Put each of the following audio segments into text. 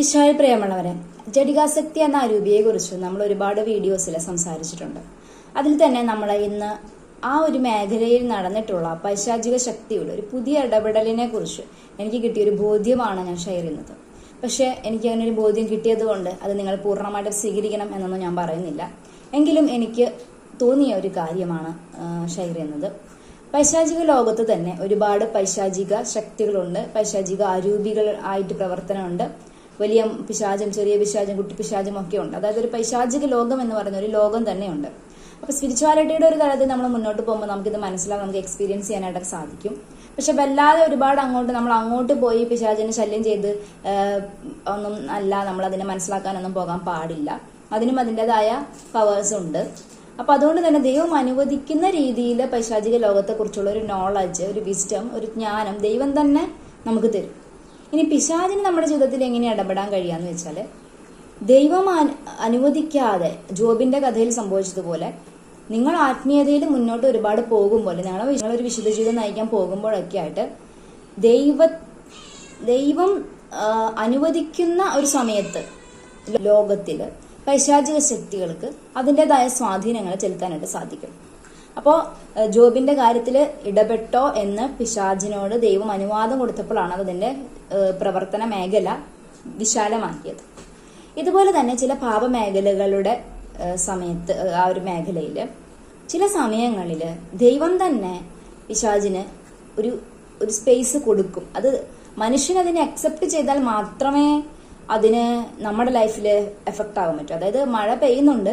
ഈശോയെ പ്രിയമുള്ളവരെ ജഡികാസക്തി എന്ന അരൂപിയെ കുറിച്ച് നമ്മൾ ഒരുപാട് വീഡിയോസിൽ സംസാരിച്ചിട്ടുണ്ട്. അതിൽ തന്നെ നമ്മൾ ഇന്ന് ആ ഒരു മേഖലയിൽ നടന്നിട്ടുള്ള പൈശാചിക ശക്തിയുടെ ഒരു പുതിയ ഇടപെടലിനെ കുറിച്ച് എനിക്ക് കിട്ടിയ ഒരു ബോധ്യമാണ് ഞാൻ ഷെയർ ചെയ്യുന്നത്. പക്ഷേ എനിക്ക് അങ്ങനെ ഒരു ബോധ്യം കിട്ടിയത് കൊണ്ട് അത് നിങ്ങൾ പൂർണമായിട്ട് സ്വീകരിക്കണം എന്നൊന്നും ഞാൻ പറയുന്നില്ല. എങ്കിലും എനിക്ക് തോന്നിയ ഒരു കാര്യമാണ് ഷെയർ ചെയ്യുന്നത്. പൈശാചിക ലോകത്ത് തന്നെ ഒരുപാട് പൈശാചിക ശക്തികളുണ്ട് പൈശാചിക അരൂപികൾ ആയിട്ട് പ്രവർത്തനമുണ്ട്. വലിയ പിശാചം ചെറിയ പിശാചം കുട്ടി പിശാചും ഒക്കെ ഉണ്ട്. അതായത് ഒരു പൈശാചിക ലോകം എന്ന് പറയുന്ന ഒരു ലോകം തന്നെയുണ്ട്. അപ്പൊ സ്പിരിച്വാലിറ്റിയുടെ ഒരു കാര്യത്തിൽ നമ്മൾ മുന്നോട്ട് പോകുമ്പോൾ നമുക്കിത് മനസ്സിലാവും നമുക്ക് എക്സ്പീരിയൻസ് ചെയ്യാനായിട്ടൊക്കെ സാധിക്കും. പക്ഷെ വല്ലാതെ ഒരുപാട് അങ്ങോട്ട് നമ്മൾ അങ്ങോട്ട് പോയി പിശാചിനെ ശല്യം ചെയ്ത് ഒന്നും അല്ല നമ്മൾ അതിനെ മനസ്സിലാക്കാനൊന്നും പോകാൻ പാടില്ല. അതിനും അതിന്റെതായ പവേഴ്സ് ഉണ്ട്. അപ്പൊ അതുകൊണ്ട് തന്നെ ദൈവം അനുവദിക്കുന്ന രീതിയിൽ പൈശാചിക ലോകത്തെ കുറിച്ചുള്ള ഒരു നോളജ് ഒരു വിസ്റ്റം ഒരു ജ്ഞാനം ദൈവം തന്നെ നമുക്ക് തരും. ഇനി പിശാചിന് നമ്മുടെ ജീവിതത്തിൽ എങ്ങനെ ഇടപെടാൻ കഴിയാന്ന് വെച്ചാൽ ദൈവം അനുവദിക്കാതെ ജോബിന്റെ കഥയിൽ സംഭവിച്ചതുപോലെ നിങ്ങൾ ആത്മീയതയിൽ മുന്നോട്ട് ഒരുപാട് പോകുമ്പോൾ നിങ്ങൾ നിങ്ങളൊരു വിശുദ്ധ ജീവിതം നയിക്കാൻ പോകുമ്പോഴൊക്കെ ആയിട്ട് ദൈവ ദൈവം അനുവദിക്കുന്ന ഒരു സമയത്ത് ലോകത്തിൽ പൈശാചിക ശക്തികൾക്ക് അതിന്റെതായ സ്വാധീനങ്ങൾ ചെലുത്താനായിട്ട് സാധിക്കും. അപ്പോൾ ജോബിന്റെ കാര്യത്തിൽ ഇടപെട്ടോ എന്ന് പിശാജിനോട് ദൈവം അനുവാദം കൊടുത്തപ്പോഴാണ് അതിന്റെ പ്രവർത്തന മേഖല വിശാലമാക്കിയത്. ഇതുപോലെ തന്നെ ചില പാപമേഖലകളുടെ സമയത്ത് ആ ഒരു മേഖലയിൽ ചില സമയങ്ങളിൽ ദൈവം തന്നെ പിശാജിന് ഒരു ഒരു സ്പേസ് കൊടുക്കും. അത് മനുഷ്യൻ അതിനെ അക്സെപ്റ്റ് ചെയ്താൽ മാത്രമേ അതിന് നമ്മുടെ ലൈഫിൽ എഫക്റ്റ് ആകാൻ പറ്റൂ. അതായത് മഴ പെയ്യുന്നുണ്ട്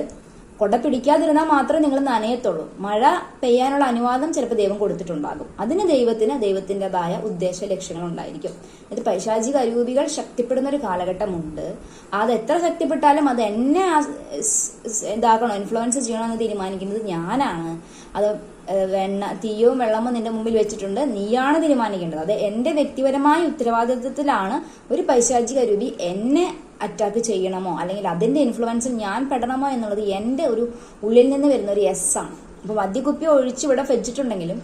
കൊട പിടിക്കാതിരുന്നാൽ മാത്രമേ നിങ്ങൾ നനയത്തുള്ളൂ. മഴ പെയ്യാനുള്ള അനുവാദം ചിലപ്പോൾ ദൈവം കൊടുത്തിട്ടുണ്ടാകും. അതിന് ദൈവത്തിന് ദൈവത്തിന്റെതായ ഉദ്ദേശ ലക്ഷ്യങ്ങൾ ഉണ്ടായിരിക്കും. ഇത് പൈശാചിക അരൂപികൾ ശക്തിപ്പെടുന്ന ഒരു കാലഘട്ടമുണ്ട്. അത് എത്ര ശക്തിപ്പെട്ടാലും അത് എന്നെ ഇതാക്കണോ ഇൻഫ്ലുവൻസ് ചെയ്യണമെന്ന് തീരുമാനിക്കുന്നത് ഞാനാണ്. അത് വെണ്ണ തീയവും വെള്ളമോ നിന്റെ മുമ്പിൽ വെച്ചിട്ടുണ്ട്. നീയാണ് തീരുമാനിക്കേണ്ടത്. അത് എന്റെ വ്യക്തിപരമായ ഉത്തരവാദിത്വത്തിലാണ് ഒരു പൈശാചിക രൂപി എന്നെ അറ്റാക്ക് ചെയ്യണമോ? അല്ലെങ്കിൽ അതിന്റെ ഇൻഫ്ലുവൻസിൽ ഞാൻ പെടണമോ എന്നുള്ളത് എന്റെ ഒരു ഉള്ളിൽ നിന്ന് വരുന്ന ഒരു എസ് ആണ്. അപ്പൊ മദ്യക്കുപ്പി ഒഴിച്ച് ഇവിടെ വെച്ചിട്ടുണ്ടെങ്കിലും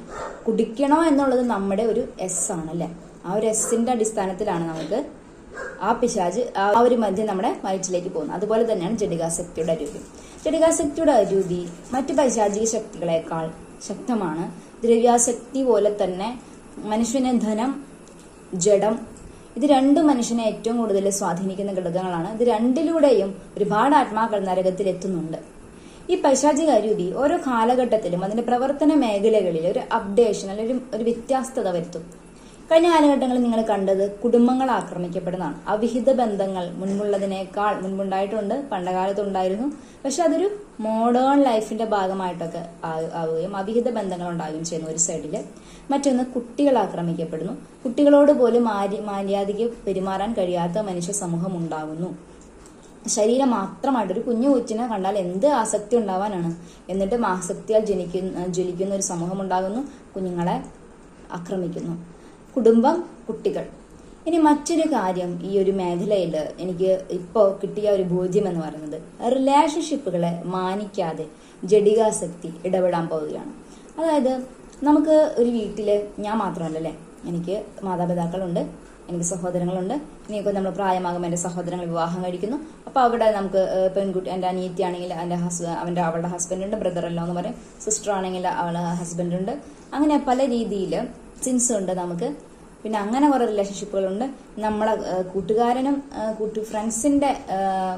കുടിക്കണോ എന്നുള്ളത് നമ്മുടെ ഒരു എസ് ആണ് അല്ലെ? ആ ഒരു എസിന്റെ അടിസ്ഥാനത്തിലാണ് നമുക്ക് ആ പിശാജ് ആ ഒരു മദ്യം നമ്മുടെ വയറ്റിലേക്ക് പോകുന്നത്. അതുപോലെ തന്നെയാണ് ജഡികാസക്തിയുടെ അരൂപി ജഡികാസക്തിയുടെ അരൂപി മറ്റു പൈശാചിക ശക്തികളെക്കാൾ ശക്തമാണ്. ദ്രവ്യാസക്തി പോലെ തന്നെ മനുഷ്യന് ധനം ജഡം ഇത് രണ്ടും മനുഷ്യനെ ഏറ്റവും കൂടുതൽ സ്വാധീനിക്കുന്ന ഘടകങ്ങളാണ്. ഇത് രണ്ടിലൂടെയും ഒരുപാട് ആത്മാക്കൾ നരകത്തിൽ എത്തുന്നുണ്ട്. ഈ പൈശാചിക അരുതി ഓരോ കാലഘട്ടത്തിലും അതിന്റെ പ്രവർത്തന മേഖലകളിൽ ഒരു അപ്ഡേഷൻ അല്ലെങ്കിൽ ഒരു- വ്യത്യസ്തത വരുത്തും. കഴിഞ്ഞ കാലഘട്ടങ്ങളിൽ നിങ്ങൾ കണ്ടത് കുടുംബങ്ങൾ ആക്രമിക്കപ്പെടുന്നതാണ്. അവിഹിത ബന്ധങ്ങൾ മുൻപുള്ളതിനേക്കാൾ മുൻപുണ്ടായിട്ടുണ്ട് പണ്ടകാലത്തുണ്ടായിരുന്നു. പക്ഷെ അതൊരു മോഡേൺ ലൈഫിന്റെ ഭാഗമായിട്ടൊക്കെ ആവുകയും അവിഹിത ബന്ധങ്ങൾ ഉണ്ടാവുകയും ചെയ്യുന്നു ഒരു സൈഡിൽ മറ്റൊന്ന് കുട്ടികൾ ആക്രമിക്കപ്പെടുന്നു. കുട്ടികളോട് പോലും മാര്യ മര്യാദയ്ക്ക് പെരുമാറാൻ കഴിയാത്ത മനുഷ്യ സമൂഹം ഉണ്ടാകുന്നു ശരീരം മാത്രമായിട്ട് ഒരു കുഞ്ഞു കൊച്ചിനെ കണ്ടാൽ എന്ത് ആസക്തി ഉണ്ടാവാനാണ്? എന്നിട്ടും ആസക്തിയാൽ ജനിക്കുന്ന ജ്വലിക്കുന്ന ഒരു സമൂഹം ഉണ്ടാകുന്നു കുഞ്ഞുങ്ങളെ ആക്രമിക്കുന്നു. കുടുംബം കുട്ടികൾ. ഇനി മറ്റൊരു കാര്യം ഈ ഒരു മേഖലയിൽ എനിക്ക് ഇപ്പോൾ കിട്ടിയ ഒരു ബോധ്യം എന്ന് പറയുന്നത് റിലേഷൻഷിപ്പുകളെ മാനിക്കാതെ ജഡികാസക്തി ഇടപെടാൻ പോവുകയാണ്. അതായത് നമുക്ക് ഒരു വീട്ടിൽ ഞാൻ മാത്രമല്ലല്ലേ? എനിക്ക് മാതാപിതാക്കളുണ്ട് എനിക്ക് സഹോദരങ്ങളുണ്ട് ഇനിയൊക്കെ നമ്മൾ പ്രായമാകുമ്പോൾ എന്റെ സഹോദരങ്ങൾ വിവാഹം കഴിക്കുന്നു. അപ്പോൾ അവിടെ നമുക്ക് പെൺകുട്ടി എന്റെ അനിയത്തി ആണെങ്കിൽ എന്റെ ഹസ് അവന്റെ അവളുടെ ഹസ്ബൻഡുണ്ട് ബ്രദറല്ലോ എന്ന് പറയും. സിസ്റ്റർ ആണെങ്കിൽ അവളുടെ ഹസ്ബൻഡുണ്ട് അങ്ങനെ പല രീതിയിൽ സിൻസ് ഉണ്ട് നമുക്ക്. പിന്നെ അങ്ങനെ കുറെ റിലേഷൻഷിപ്പുകളുണ്ട് നമ്മളെ കൂട്ടുകാരനും കൂട്ടു ഫ്രണ്ട്സിന്റെ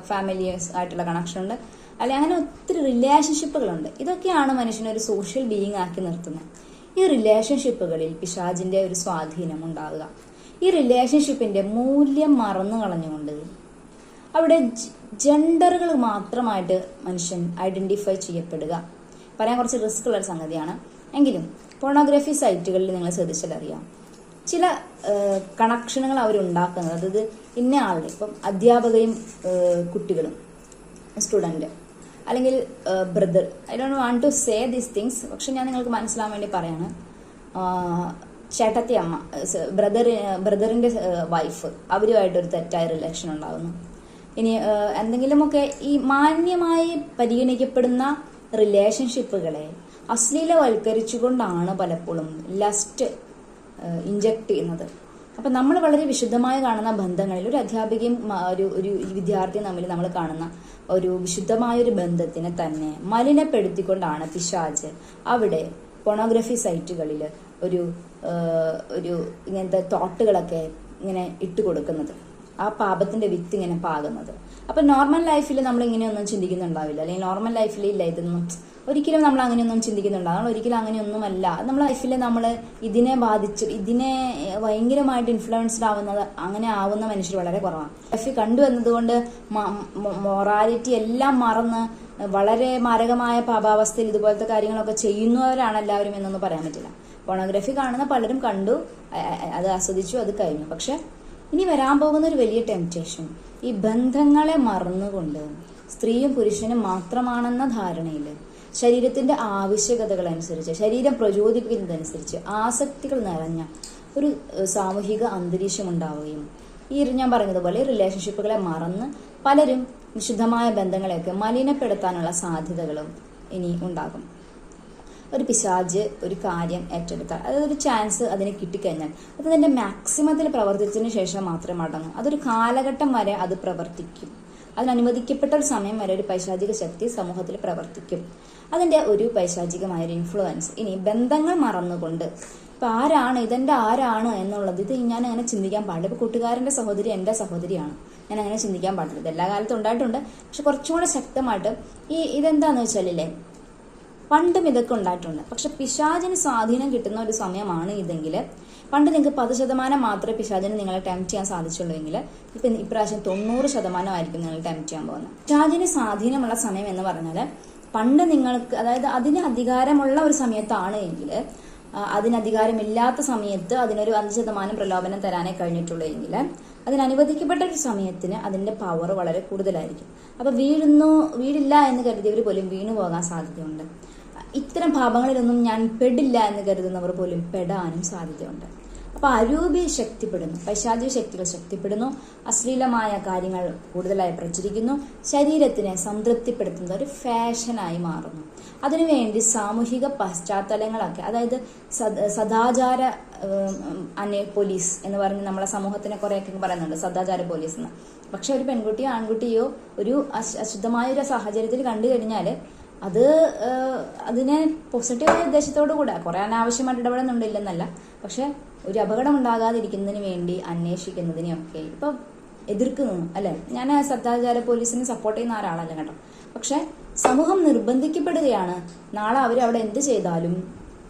ഫാമിലീസ് ആയിട്ടുള്ള കണക്ഷൻ ഉണ്ട് അല്ലെ അങ്ങനെ ഒത്തിരി റിലേഷൻഷിപ്പുകളുണ്ട് ഇതൊക്കെയാണ് മനുഷ്യനെ ഒരു സോഷ്യൽ ബീയിങ് ആക്കി നിർത്തുന്നത്. ഈ റിലേഷൻഷിപ്പുകളിൽ പിശാജിന്റെ ഒരു സ്വാധീനം ഉണ്ടാവുക. ഈ റിലേഷൻഷിപ്പിന്റെ മൂല്യം മറന്നു കളഞ്ഞുകൊണ്ട് അവിടെ ജെൻഡറുകൾ മാത്രമായിട്ട് മനുഷ്യൻ ഐഡന്റിഫൈ ചെയ്യപ്പെടുക. പറയാൻ കുറച്ച് റിസ്ക് ഉള്ള സംഗതിയാണ്. എങ്കിലും പോണോഗ്രഫി സൈറ്റുകളിൽ നിങ്ങൾ ശ്രദ്ധിച്ചാലറിയാം. ചില കണക്ഷനുകൾ അവരുണ്ടാക്കുന്നത് അതായത് ഇന്ന ആളുടെ ഇപ്പം അധ്യാപകയും കുട്ടികളും സ്റ്റുഡന്റ് അല്ലെങ്കിൽ brother I don't want to say these things പക്ഷെ ഞാൻ നിങ്ങൾക്ക് മനസ്സിലാവാൻ വേണ്ടി പറയാണ്. ചേട്ടത്തി അമ്മ ബ്രദർ ബ്രദറിന്റെ വൈഫ് അവരുമായിട്ടൊരു തെറ്റായ റിലേഷൻ ഉണ്ടാകുന്നു ഇനി എന്തെങ്കിലുമൊക്കെ ഈ മാന്യമായി പരിഗണിക്കപ്പെടുന്ന റിലേഷൻഷിപ്പുകളെ അശ്ലീലവൽക്കരിച്ചുകൊണ്ടാണ് പലപ്പോഴും ലസ്റ്റ് ഇഞ്ചക്ട് ചെയ്യുന്നത്. അപ്പം നമ്മൾ വളരെ വിശുദ്ധമായി കാണുന്ന ബന്ധങ്ങളിൽ ഒരു അധ്യാപികയും ഒരു ഒരു വിദ്യാർത്ഥിയും തമ്മിൽ നമ്മൾ കാണുന്ന ഒരു വിശുദ്ധമായ ഒരു ബന്ധത്തിനെ തന്നെ മലിനപ്പെടുത്തിക്കൊണ്ടാണ് പിശാജ് അവിടെ പോണോഗ്രഫി സൈറ്റുകളിൽ ഒരു ഒരു ഇങ്ങനത്തെ തോട്ടുകളൊക്കെ ഇങ്ങനെ ഇട്ട് കൊടുക്കുന്നത്. ആ പാപത്തിന്റെ വിത്ത് ഇങ്ങനെ പാകുന്നത്. അപ്പൊ നോർമൽ ലൈഫിൽ നമ്മൾ ഇങ്ങനെയൊന്നും ചിന്തിക്കുന്നുണ്ടാവില്ല. അല്ലെങ്കിൽ നോർമൽ ലൈഫിൽ ഇല്ല ഇതൊന്നും ഒരിക്കലും നമ്മൾ അങ്ങനെയൊന്നും ചിന്തിക്കുന്നുണ്ടാവും ഒരിക്കലും അങ്ങനെയൊന്നുമല്ല. നമ്മുടെ ലൈഫിൽ നമ്മൾ ഇതിനെ ബാധിച്ച് ഇതിനെ ഭയങ്കരമായിട്ട് ഇൻഫ്ലുവൻസ്ഡ് ആവുന്നത് അങ്ങനെ ആവുന്ന മനുഷ്യർ വളരെ കുറവാണ്. ലൈഫിൽ കണ്ടുവന്നതുകൊണ്ട് മൊറാലിറ്റി എല്ലാം മറന്ന് വളരെ മാരകമായ പാപാവസ്ഥയിൽ ഇതുപോലത്തെ കാര്യങ്ങളൊക്കെ ചെയ്യുന്നവരാണ് എല്ലാവരും എന്നൊന്നും പറയാൻ പറ്റില്ല. പോണോഗ്രഫി കാണുന്ന പലരും കണ്ടു അത് ആസ്വദിച്ചു അത് കഴിഞ്ഞു. പക്ഷെ ഇനി വരാൻ പോകുന്ന ഒരു വലിയ ടെംപ്റ്റേഷൻ ഈ ബന്ധങ്ങളെ മറന്നുകൊണ്ട് സ്ത്രീയും പുരുഷനും മാത്രമാണെന്ന ധാരണയിൽ ശരീരത്തിന്റെ ആവശ്യകതകൾ അനുസരിച്ച് ശരീരം പ്രചോദിപ്പിക്കുന്നതനുസരിച്ച് ആസക്തികൾ നിറഞ്ഞ ഒരു സാമൂഹിക അന്തരീക്ഷം ഉണ്ടാവുകയും ഈ ഞാൻ പറഞ്ഞതുപോലെ റിലേഷൻഷിപ്പുകളെ മറന്ന് പലരും നിശുദ്ധമായ ബന്ധങ്ങളെയൊക്കെ മലിനപ്പെടുത്താനുള്ള സാധ്യതകളും ഇനി ഉണ്ടാകും. ഒരു പിശാജ് ഒരു കാര്യം ഏറ്റെടുത്താൽ അതായത് ഒരു ചാൻസ് അതിന് കിട്ടിക്കഴിഞ്ഞാൽ അത് അതിന്റെ മാക്സിമത്തിൽ പ്രവർത്തിച്ചതിന് ശേഷം മാത്രമേ അടങ്ങൂ അതൊരു കാലഘട്ടം വരെ അത് പ്രവർത്തിക്കും. അതിന് അനുവദിക്കപ്പെട്ട ഒരു സമയം വരെ ഒരു പൈശാചിക ശക്തി സമൂഹത്തിൽ പ്രവർത്തിക്കും. അതിന്റെ ഒരു പൈശാചികമായ ഒരു ഇൻഫ്ലുവൻസ് ഇനി ബന്ധങ്ങൾ മറന്നുകൊണ്ട്. ഇപ്പൊ ആരാണ് ഇതെന്റെ ആരാണ് എന്നുള്ളത് ഇത് ഞാൻ അങ്ങനെ ചിന്തിക്കാൻ പാടില്ല. ഇപ്പൊ കൂട്ടുകാരന്റെ സഹോദരി എന്റെ സഹോദരിയാണ്. ഞാൻ അങ്ങനെ ചിന്തിക്കാൻ പാടില്ല. ഇത് എല്ലാ കാലത്തും ഉണ്ടായിട്ടുണ്ട്. പക്ഷെ കുറച്ചും കൂടെ ശക്തമായിട്ട് ഈ ഇതെന്താന്ന് വെച്ചാലില്ലേ പണ്ടും ഇതൊക്കെ ഉണ്ടായിട്ടുണ്ട്. പക്ഷെ പിശാചിന് സ്വാധീനം കിട്ടുന്ന ഒരു സമയമാണ് ഇതെങ്കിൽ പണ്ട് നിങ്ങൾക്ക് പത്ത് ശതമാനം മാത്രമേ പിശാചിന് നിങ്ങളെ ടെംപ്റ്റ് ചെയ്യാൻ സാധിച്ചുള്ളൂ എങ്കിൽ ഇപ്പൊ ഇപ്രാവശ്യം തൊണ്ണൂറ് ശതമാനമായിരിക്കും നിങ്ങൾ ടെംപ്റ്റ് ചെയ്യാൻ പോകുന്നത്. പിശാചിന് സ്വാധീനമുള്ള സമയം എന്ന് പറഞ്ഞാൽ പണ്ട് നിങ്ങൾക്ക് അതായത് അതിന് അധികാരമുള്ള ഒരു സമയത്താണ് എങ്കിൽ അതിന് അധികാരമില്ലാത്ത സമയത്ത് അതിനൊരു അഞ്ച് ശതമാനം പ്രലോഭനം തരാനേ കഴിഞ്ഞിട്ടുള്ളൂ എങ്കിൽ അതിന് അനുവദിക്കപ്പെട്ട ഒരു സമയത്തിന് അതിന്റെ പവർ വളരെ കൂടുതലായിരിക്കും. അപ്പൊ വീഴുന്നു വീടില്ല എന്ന് കരുതിയവർ പോലും വീണു പോകാൻ സാധ്യതയുണ്ട്. ഇത്തരം പാപങ്ങളിലൊന്നും ഞാൻ പെടില്ല എന്ന് കരുതുന്നവർ പോലും പെടാനും സാധ്യതയുണ്ട്. അപ്പൊ അരൂപി ശക്തിപ്പെടുന്നു. പൈശാചിക ശക്തികൾ ശക്തിപ്പെടുന്നു. അശ്ലീലമായ കാര്യങ്ങൾ കൂടുതലായി പ്രചരിക്കുന്നു. ശരീരത്തിനെ സംതൃപ്തിപ്പെടുത്തുന്ന ഒരു ഫാഷനായി മാറുന്നു. അതിനുവേണ്ടി സാമൂഹിക പശ്ചാത്തലങ്ങളൊക്കെ അതായത് സദാചാര ഉം, പോലീസ് എന്ന് പറഞ്ഞ് നമ്മളെ സമൂഹത്തിനെ കുറേയൊക്കെ പറയുന്നുണ്ട്. സദാചാര പോലീസ് എന്ന്. പക്ഷെ ഒരു പെൺകുട്ടിയോ ആൺകുട്ടിയോ ഒരു അശുദ്ധമായ ഒരു സാഹചര്യത്തിൽ കണ്ടു കഴിഞ്ഞാൽ അത് അതിനെ പോസിറ്റീവായ ഉദ്ദേശത്തോടു കൂടെ കുറെ അനാവശ്യമായിട്ട് ഇടപെടുന്നുണ്ടില്ലെന്നല്ല. പക്ഷെ ഒരു അപകടം ഉണ്ടാകാതിരിക്കുന്നതിന് വേണ്ടി അന്വേഷിക്കുന്നതിനെയൊക്കെ ഇപ്പൊ എതിർക്കുന്നു അല്ലെ? ഞാൻ സദാചാര പോലീസിനെ സപ്പോർട്ട് ചെയ്യുന്ന ഒരാളല്ല കേട്ടോ. പക്ഷെ സമൂഹം നിർബന്ധിക്കപ്പെടുകയാണ്. നാളെ അവർ അവിടെ എന്ത് ചെയ്താലും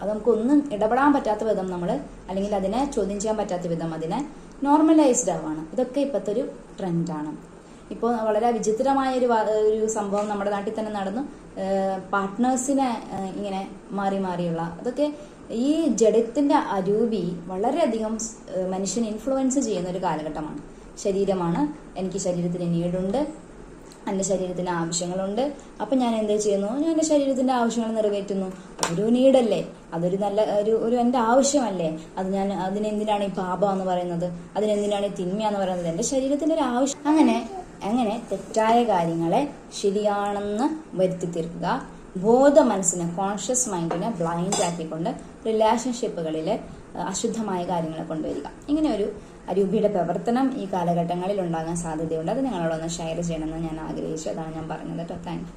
അത് നമുക്കൊന്നും ഇടപെടാൻ പറ്റാത്ത വിധം നമ്മൾ അല്ലെങ്കിൽ അതിനെ ചോദ്യം ചെയ്യാൻ പറ്റാത്ത വിധം അതിനെ നോർമലൈസ്ഡ് ആവാണ്. ഇതൊക്കെ ഇപ്പോഴത്തെ ഒരു ട്രെൻഡാണ് ഇപ്പോൾ വളരെ വിചിത്രമായ ഒരു ഒരു സംഭവം നമ്മുടെ നാട്ടിൽ തന്നെ നടന്നു. പാർട്ട്നേഴ്സിനെ ഇങ്ങനെ മാറി മാറിയുള്ള അതൊക്കെ ഈ ജഡത്തിന്റെ അരൂപി വളരെയധികം മനുഷ്യനെ ഇൻഫ്ലുവൻസ് ചെയ്യുന്ന ഒരു കാലഘട്ടമാണ്. ശരീരമാണ്. എനിക്ക് ശരീരത്തിന് നീടുണ്ട്. എന്റെ ശരീരത്തിന് ആവശ്യങ്ങളുണ്ട്. അപ്പം ഞാൻ എന്താ ചെയ്യുന്നു? ഞാൻ എന്റെ ശരീരത്തിന്റെ ആവശ്യങ്ങൾ നിറവേറ്റുന്നു. അതൊരു നീടല്ലേ? അതൊരു നല്ല ഒരു ഒരു എന്റെ ആവശ്യമല്ലേ? അത് ഞാൻ അതിനെന്തിനാണ് ഈ പാപ എന്ന് പറയുന്നത്? അതിനെന്തിനാണ് ഈ തിന്മ എന്ന് പറയുന്നത്? എന്റെ ശരീരത്തിന്റെ ഒരു ആവശ്യം. അങ്ങനെ അങ്ങനെ തെറ്റായ കാര്യങ്ങളെ ശരിയാണെന്ന് വരുത്തി തീർക്കുക. ബോധ മനസ്സിനെ കോൺഷ്യസ് മൈൻഡിനെ ബ്ലൈൻഡ് ആക്കിക്കൊണ്ട് റിലേഷൻഷിപ്പുകളിൽ അശുദ്ധമായ കാര്യങ്ങളെ കൊണ്ടുവരിക. ഇങ്ങനെ ഒരു അരൂപിയുടെ പ്രവർത്തനം ഈ കാലഘട്ടങ്ങളിൽ ഉണ്ടാകാൻ സാധ്യതയുണ്ട്. അത് നിങ്ങളോടൊന്ന് ഷെയർ ചെയ്യണമെന്ന് ഞാൻ ആഗ്രഹിച്ചു. അതാണ് ഞാൻ പറഞ്ഞത് കേട്ടോ. താങ്ക്